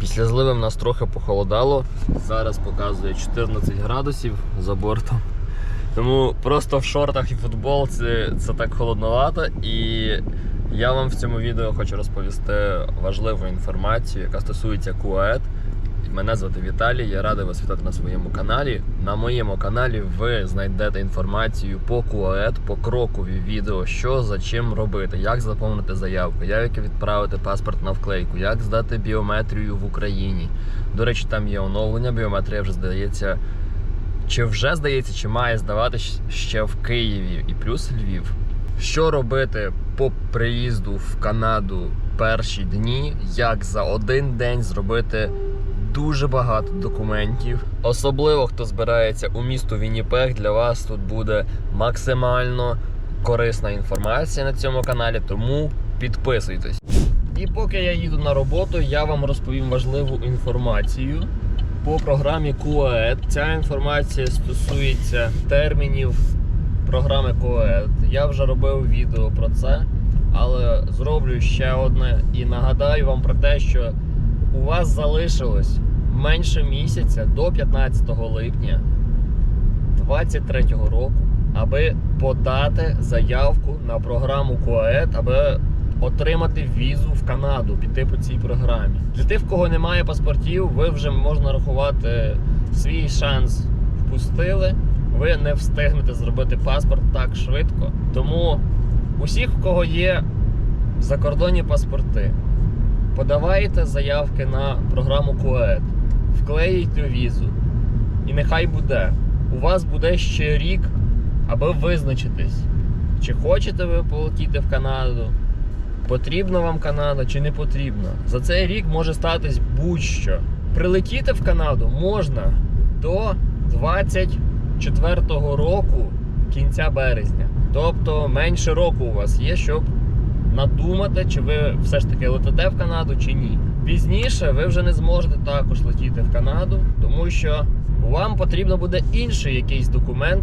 Після зливи в нас трохи похолодало. Зараз показує 14 градусів за бортом. Тому просто в шортах і футболці це так холодновато. І я вам в цьому відео хочу розповісти важливу інформацію, яка стосується КУАЕД. Мене звати Віталій, я радий вас вітати на своєму каналі. На моєму каналі ви знайдете інформацію по КУАЕД, по крокові відео, що за чим робити, як заповнити заявку, як відправити паспорт на вклейку, як здати біометрію в Україні. До речі, там є оновлення, біометрія вже здається, чи вже здається, чи має здавати ще в Києві і плюс Львів. Що робити по приїзду в Канаду перші дні, як за один день зробити дуже багато документів. Особливо хто збирається у місто Вінніпег, для вас тут буде максимально корисна інформація на цьому каналі, тому підписуйтесь. І поки я їду на роботу, я вам розповім важливу інформацію по програмі QAED. Ця інформація стосується термінів програми QAED. Я вже робив відео про це, але зроблю ще одне і нагадаю вам про те, що у вас залишилось менше місяця до 15 липня 2023 року, аби подати заявку на програму QAED, аби отримати візу в Канаду, піти по цій програмі. Для тих, в кого немає паспортів, ви вже можна рахувати свій шанс впустили. Ви не встигнете зробити паспорт так швидко. Тому усіх, в кого є закордонні паспорти, подавайте заявки на програму QAED, вклеїте візу. І нехай буде. У вас буде ще рік, аби визначитись, чи хочете ви полетіти в Канаду, потрібна вам Канада чи не потрібна. За цей рік може статись будь-що. Прилетіти в Канаду можна до 24-го року кінця березня. Тобто менше року у вас є, щоб надумати, чи ви все ж таки летите в Канаду чи ні. Пізніше ви вже не зможете також летіти в Канаду, тому що вам потрібно буде інший якийсь документ,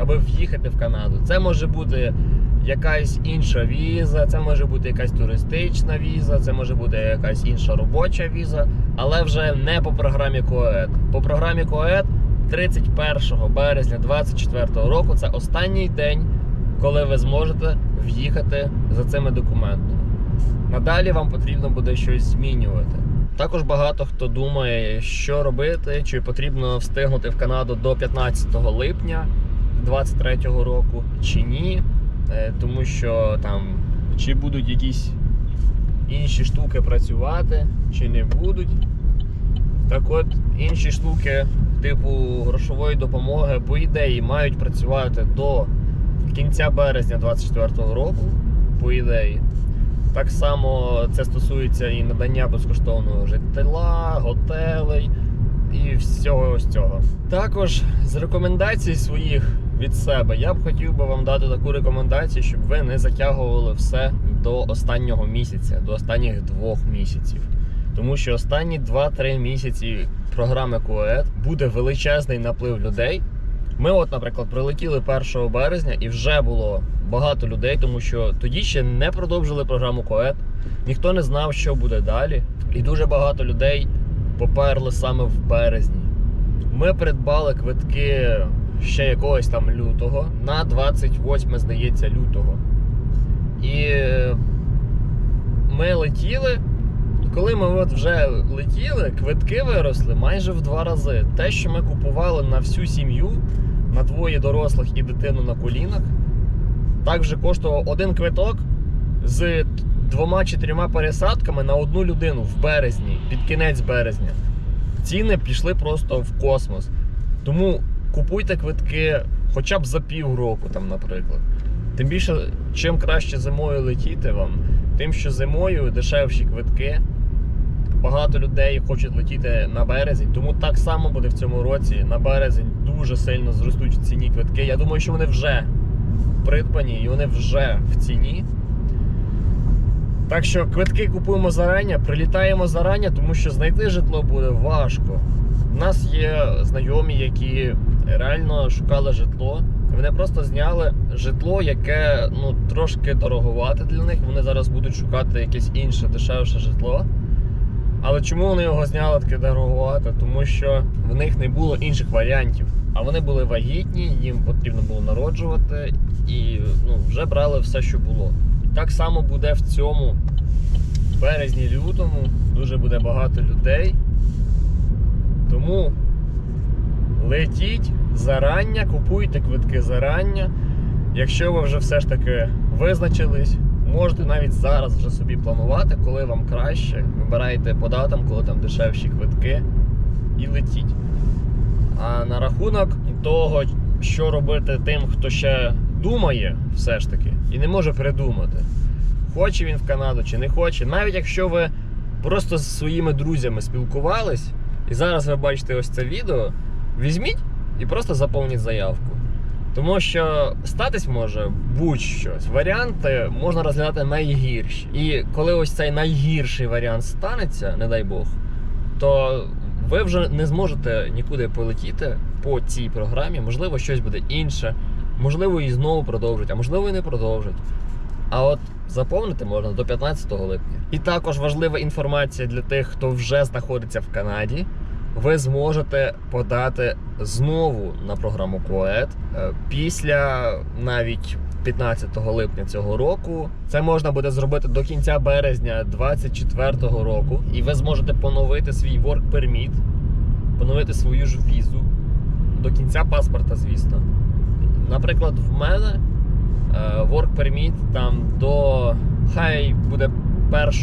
аби в'їхати в Канаду. Це може бути якась інша віза, це може бути якась туристична віза, це може бути якась інша робоча віза, але вже не по програмі КОЕД. По програмі КОЕД 31 березня 2024 року це останній день, коли ви зможете в'їхати за цими документами. Надалі вам потрібно буде щось змінювати. Також багато хто думає, що робити, чи потрібно встигнути в Канаду до 15 липня 2023 року, чи ні. Е, Тому що там чи будуть якісь інші штуки працювати, чи не будуть. Так от, інші штуки, типу грошової допомоги, по ідеї, мають працювати до кінця березня 2024 року, по ідеї. Так само це стосується і надання безкоштовного житла, готелей і всього ось цього. Також з рекомендацій своїх від себе я б хотів би вам дати таку рекомендацію, щоб ви не затягували все до останнього місяця, до останніх двох місяців. Тому що останні 2-3 місяці програми КУЕД буде величезний наплив людей. Ми, от, наприклад, прилетіли 1 березня і вже було багато людей, тому що тоді ще не продовжили програму КОЕД, ніхто не знав, що буде далі. І дуже багато людей поперли саме в березні. Ми придбали квитки ще якогось там лютого на 28, здається, лютого. І е, ми летіли. Коли ми от вже летіли, квитки виросли майже в два рази. Те, що ми купували на всю сім'ю, на двоє дорослих і дитину на колінах, так вже коштував один квиток з двома чи трьома пересадками на одну людину в березні, під кінець березня. Ціни пішли просто в космос. Тому купуйте квитки хоча б за півроку, там, наприклад. Тим більше, чим краще зимою летіти вам, тим, що зимою дешевші квитки. Багато людей хочуть летіти на березень, тому так само буде в цьому році. На березень дуже сильно зростуть в ціні квитки. Я думаю, що вони вже придбані і вони вже в ціні. Так що квитки купуємо зарані, прилітаємо зарані, тому що знайти житло буде важко. У нас є знайомі, які реально шукали житло. Вони просто зняли житло, яке ну, трошки дороговате для них. Вони зараз будуть шукати якесь інше дешевше житло. Але чому вони його зняли таке дороговато? Тому що в них не було інших варіантів. А вони були вагітні, їм потрібно було народжувати, і ну, вже брали все, що було. Так само буде в цьому березні-лютому. Дуже буде багато людей. Тому летіть зарання, купуйте квитки зарання. Якщо ви вже все ж таки визначились, можете навіть зараз вже собі планувати, коли вам краще. Вибирайте по датам, коли там дешевші квитки, і летіть. А на рахунок того, що робити тим, хто ще думає, все ж таки, і не може придумати, хоче він в Канаду чи не хоче, навіть якщо ви просто з своїми друзями спілкувались, і зараз ви бачите ось це відео, візьміть і просто заповніть заявку. Тому що статись може будь-щось. Варіанти можна розглядати найгірші. І коли ось цей найгірший варіант станеться, не дай Бог, то ви вже не зможете нікуди полетіти по цій програмі. Можливо, щось буде інше, можливо, її знову продовжать, а можливо, і не продовжать. А от заповнити можна до 15 липня. І також важлива інформація для тих, хто вже знаходиться в Канаді. Ви зможете подати знову на програму КОЕД після навіть 15 липня цього року. Це можна буде зробити до кінця березня 2024 року, і ви зможете поновити свій work permit, поновити свою ж візу до кінця паспорта, звісно. Наприклад, в мене е, work permit там до хай буде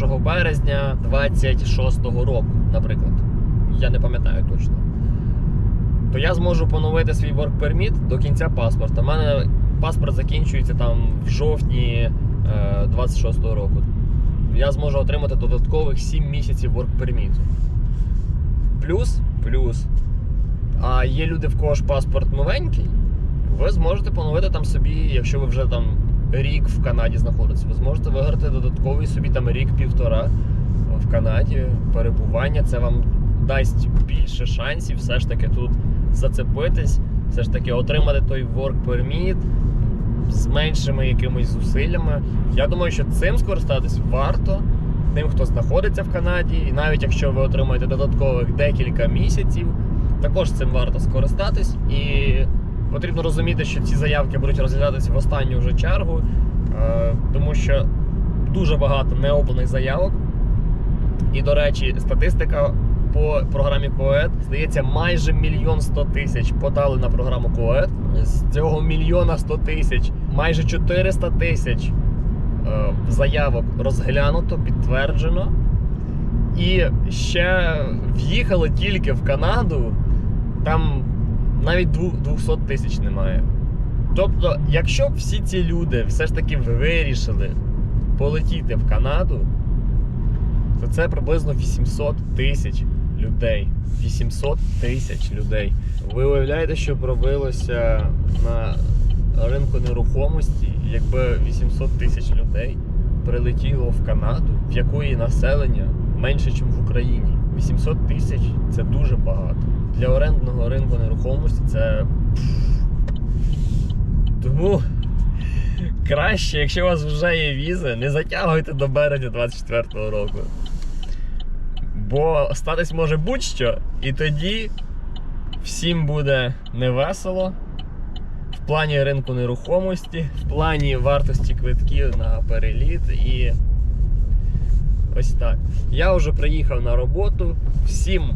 1 березня 26 року, наприклад. Я не пам'ятаю точно. То я зможу поновити свій work permit до кінця паспорта. У мене паспорт закінчується там в жовтні е, 26-го року. Я зможу отримати додаткових 7 місяців work permit. Плюс, плюс. А є люди, в кого ж паспорт новенький, ви зможете поновити там собі, якщо ви вже там рік в Канаді знаходитесь, ви зможете виграти додатковий собі там рік-півтора в Канаді перебування. Це вам дасть більше шансів все ж таки тут зацепитись, все ж таки отримати той work permit з меншими якимись зусиллями. Я думаю, що цим скористатись варто тим, хто знаходиться в Канаді, і навіть якщо ви отримаєте додаткових декілька місяців, також цим варто скористатись. І потрібно розуміти, що ці заявки будуть розглядатися в останню вже чергу, е, тому що дуже багато необданих заявок. І, до речі, статистика по програмі КОЕД здається, майже мільйон сто тисяч подали на програму КОЕД. З цього мільйона сто тисяч, майже 400 тисяч е, заявок розглянуто, підтверджено. І ще в'їхали тільки в Канаду, там навіть 200 тисяч немає. Тобто, якщо б всі ці люди все ж таки вирішили полетіти в Канаду, то це приблизно 800 тисяч людей. 800 тисяч людей. Ви уявляєте, що б робилося на ринку нерухомості, якби 800 тисяч людей прилетіло в Канаду, в якої населення менше, ніж в Україні. 800 тисяч це дуже багато. Для орендного ринку нерухомості це. Тому краще, якщо у вас вже є віза, не затягуйте до березня 24-го року. Бо статись може будь-що, і тоді всім буде невесело в плані ринку нерухомості, в плані вартості квитків на переліт і ось так. Я вже приїхав на роботу. Всім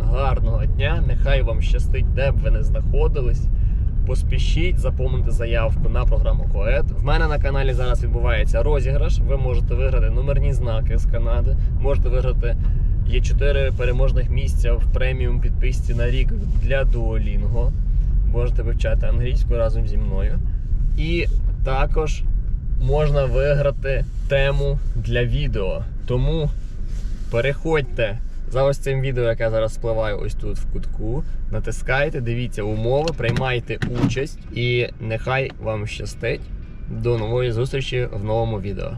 гарного дня. Нехай вам щастить, де б ви не знаходились. Поспішіть заповнити заявку на програму КОЕД. В мене на каналі зараз відбувається розіграш. Ви можете виграти номерні знаки з Канади, можете виграти є 4 переможних місця в преміум підписці на рік для Duolingo. Можете вивчати англійську разом зі мною. І також можна виграти тему для відео. Тому переходьте за ось цим відео, яке зараз спливає ось тут в кутку. Натискайте, дивіться умови, приймайте участь і нехай вам щастить. До нової зустрічі в новому відео.